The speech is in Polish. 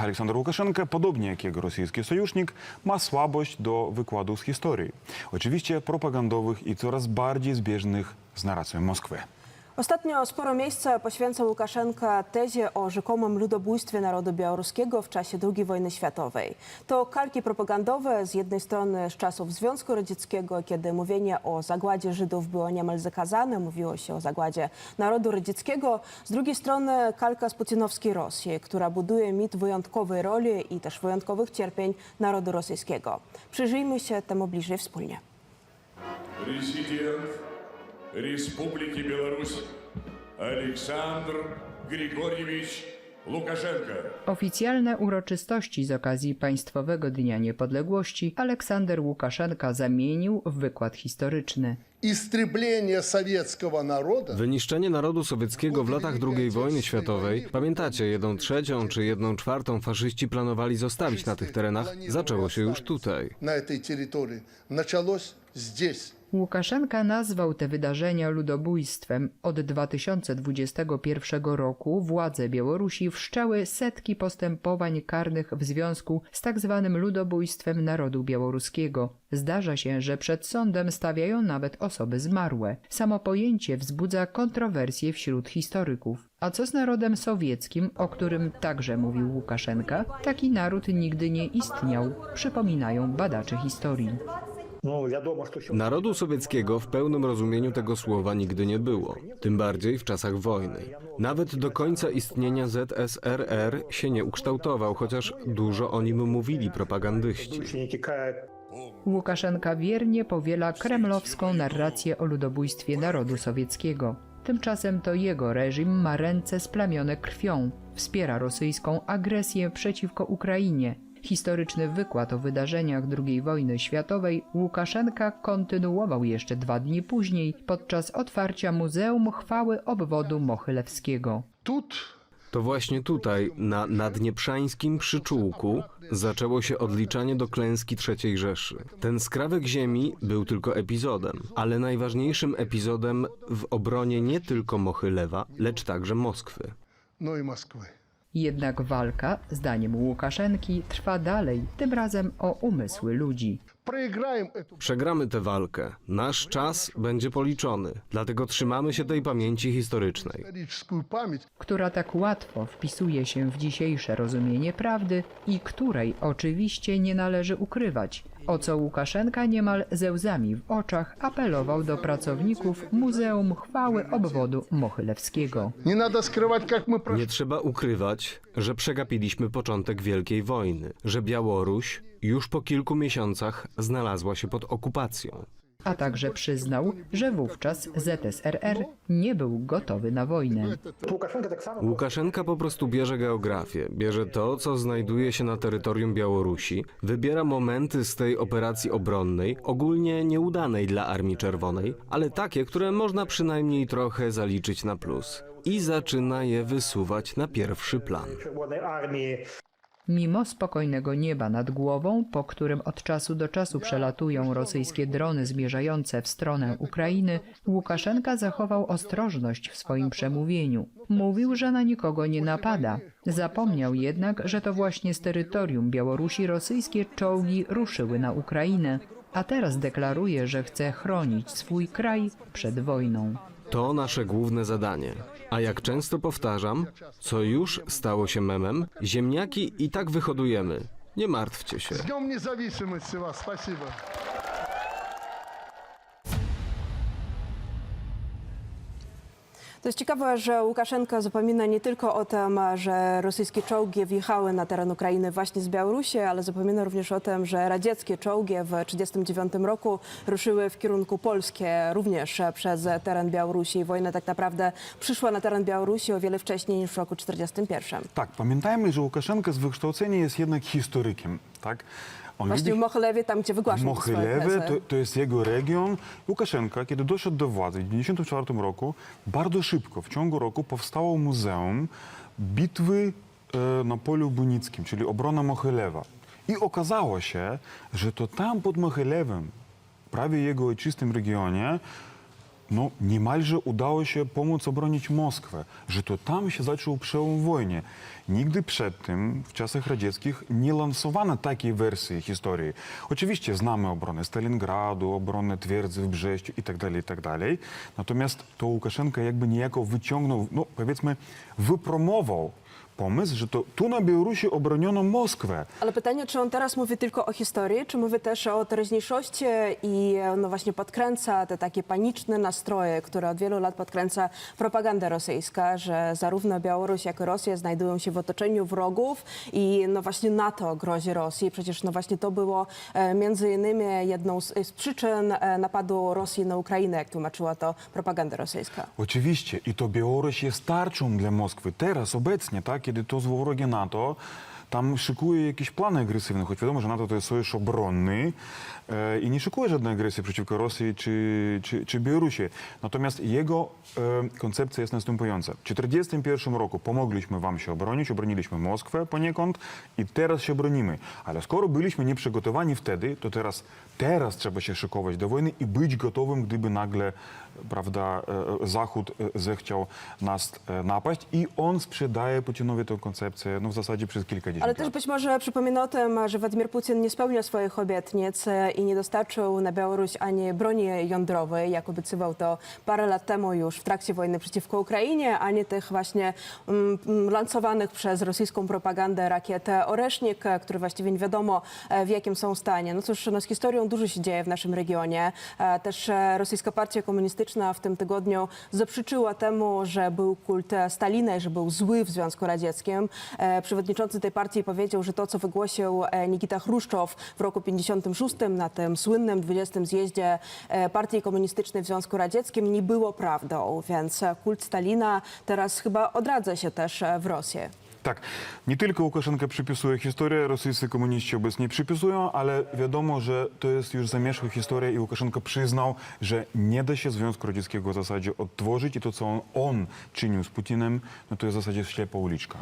Aleksander Łukaszenka, podobnie jak jego rosyjski sojusznik, ma słabość do wykładu z historii. Oczywiście propagandowych i coraz bardziej zbieżnych z narracją Moskwy. Ostatnio sporo miejsca poświęca Łukaszenka tezie o rzekomym ludobójstwie narodu białoruskiego w czasie II wojny światowej. To kalki propagandowe z jednej strony z czasów Związku Radzieckiego, kiedy mówienie o zagładzie Żydów było niemal zakazane, mówiło się o zagładzie narodu radzieckiego, z drugiej strony kalka z putinowskiej Rosji, która buduje mit wyjątkowej roli i też wyjątkowych cierpień narodu rosyjskiego. Przyjrzyjmy się temu bliżej wspólnie. Президент Республики Беларусь Александр Григорьевич Лукашенко. Oficjalne uroczystości z okazji Państwowego Dnia Niepodległości Aleksander Łukaszenka zamienił w wykład historyczny. истребление советского народа Wyniszczenie narodu sowieckiego w latach II wojny światowej, pamiętacie, jedną trzecią czy jedną czwartą faszyści planowali zostawić na tych terenach, zaczęło się już tutaj. на этой территории началось здесь. Łukaszenka nazwał te wydarzenia ludobójstwem. Od 2021 roku władze Białorusi wszczęły setki postępowań karnych w związku z tak zwanym ludobójstwem narodu białoruskiego. Zdarza się, że przed sądem stawiają nawet osoby zmarłe. Samo pojęcie wzbudza kontrowersje wśród historyków. A co z narodem sowieckim, o którym także mówił Łukaszenka? Taki naród nigdy nie istniał, przypominają badacze historii. Narodu sowieckiego w pełnym rozumieniu tego słowa nigdy nie było, tym bardziej w czasach wojny. Nawet do końca istnienia ZSRR się nie ukształtował, chociaż dużo o nim mówili propagandyści. Łukaszenka wiernie powiela kremlowską narrację o ludobójstwie narodu sowieckiego. Tymczasem to jego reżim ma ręce splamione krwią, wspiera rosyjską agresję przeciwko Ukrainie. Historyczny wykład o wydarzeniach II wojny światowej Łukaszenka kontynuował jeszcze dwa dni później podczas otwarcia Muzeum Chwały Obwodu Mochylewskiego. Tut, To właśnie tutaj, na naddnieprzańskim przyczółku, zaczęło się odliczanie do klęski III Rzeszy. Ten skrawek ziemi był tylko epizodem, ale najważniejszym epizodem w obronie nie tylko Mochylewa, lecz także Moskwy. No i Moskwy. Jednak walka, zdaniem Łukaszenki, trwa dalej, tym razem o umysły ludzi. Przegramy tę walkę. Nasz czas będzie policzony, dlatego trzymamy się tej pamięci historycznej. która tak łatwo wpisuje się w dzisiejsze rozumienie prawdy i której oczywiście nie należy ukrywać, o co Łukaszenka niemal ze łzami w oczach apelował do pracowników Muzeum Chwały Obwodu Mochylewskiego. Nie nada skrywać, jak my... Nie trzeba ukrywać, że przegapiliśmy początek wielkiej wojny, że Białoruś już po kilku miesiącach znalazła się pod okupacją. A także przyznał, że wówczas ZSRR nie był gotowy na wojnę. Łukaszenka po prostu bierze geografię, bierze to, co znajduje się na terytorium Białorusi, wybiera momenty z tej operacji obronnej, ogólnie nieudanej dla Armii Czerwonej, ale takie, które można przynajmniej trochę zaliczyć na plus. I zaczyna je wysuwać na pierwszy plan. Mimo spokojnego nieba nad głową, po którym od czasu do czasu przelatują rosyjskie drony zmierzające w stronę Ukrainy, Łukaszenka zachował ostrożność w swoim przemówieniu. Mówił, że na nikogo nie napada. Zapomniał jednak, że to właśnie z terytorium Białorusi rosyjskie czołgi ruszyły na Ukrainę, a teraz deklaruje, że chce chronić swój kraj przed wojną. To nasze główne zadanie. A jak często powtarzam, co już stało się memem, ziemniaki i tak wyhodujemy. Nie martwcie się. С Днем независимости вас. Спасибо. To jest ciekawe, że Łukaszenka zapomina nie tylko o tym, że rosyjskie czołgi wjechały na teren Ukrainy właśnie z Białorusi, ale zapomina również o tym, że radzieckie czołgi w 1939 roku ruszyły w kierunku Polskie, również przez teren Białorusi. Wojna tak naprawdę przyszła na teren Białorusi o wiele wcześniej niż w roku 1941. Tak, pamiętajmy, że Łukaszenka z wykształcenia jest jednak historykiem. Tak? On Właśnie w Mochlewie, tam gdzie wygłaszał tezy. to, to jest jego region. Łukaszenka, kiedy doszedł do władzy w 1994 roku, bardzo szybko, w ciągu roku powstało muzeum bitwy e, na polu bunickim, czyli obrona Mohylewa. I okazało się, że to tam pod Mochylewem, prawie jego ojczystym regionie, no, niemalże udało się pomóc obronić Moskwę, że to tam się zaczął przełom w wojnie. Nigdy przed tym, w czasach radzieckich, nie lansowano takiej wersji historii. Oczywiście znamy obronę Stalingradu, obronę twierdzy w Brześciu itd., itd. Natomiast to Łukaszenka jakby niejako wyciągnął, no powiedzmy, wypromował pomysł, że to tu na Białorusi obroniono Moskwę. Ale pytanie, czy on teraz mówi tylko o historii, czy mówi też o teraźniejszości i no właśnie podkręca te takie paniczne nastroje, które od wielu lat podkręca propaganda rosyjska, że zarówno Białoruś, jak i Rosja znajdują się w otoczeniu wrogów i no właśnie NATO grozi Rosji. Przecież no właśnie to było e, między innymi jedną z, z przyczyn e, napadu Rosji na Ukrainę, jak tłumaczyła to propaganda rosyjska. Oczywiście i to Białoruś jest tarczą dla Moskwy. Teraz, obecnie, to złowrogie NATO tam szykuje jakieś plany agresywne, choć wiadomo, że NATO to jest sojusz obronny e, i nie szykuje żadnej agresji przeciwko Rosji czy, czy, czy Białorusi. Natomiast jego e, koncepcja jest następująca. W 1941 roku pomogliśmy wam się obronić, obroniliśmy Moskwę poniekąd i teraz się bronimy. Ale skoro byliśmy nieprzygotowani wtedy, to teraz, teraz trzeba się szykować do wojny i być gotowym, gdyby nagle prawda, e, Zachód e, zechciał nas napaść i on sprzedaje Putinowi tę koncepcję no, w zasadzie przez Ale lat. też być może przypomina o tym, że Władimir Putin nie spełniał swoich obietnic e, i nie dostarczył na Białoruś ani broni jądrowej, jak obiecywał to parę lat temu już w trakcie wojny przeciwko Ukrainie, ani tych właśnie mm, lansowanych przez rosyjską propagandę rakiet Oresznik, e, które właściwie nie wiadomo e, w jakim są stanie. No cóż, no z historią dużo się dzieje w naszym regionie. Też rosyjska partia komunistyczna w tym tygodniu zaprzeczyła temu, że był kult Stalina i że był zły w Związku Radzieckim. Przewodniczący tej partii powiedział, że to, co wygłosił e, Nikita Chruszczow w roku 56 na tym słynnym 20. zjeździe e, Partii Komunistycznej w Związku Radzieckim nie było prawdą, więc kult Stalina teraz chyba odradza się też e, w Rosję. Tak, nie tylko Łukaszenka przypisuje historię, rosyjscy komuniści obecnie przypisują, ale wiadomo, że to jest już zamierzchła historia i Łukaszenka przyznał, że nie da się Związku Radzieckiego w zasadzie odtworzyć i to, co on, on czynił z Putinem, no to jest w zasadzie ślepa uliczka.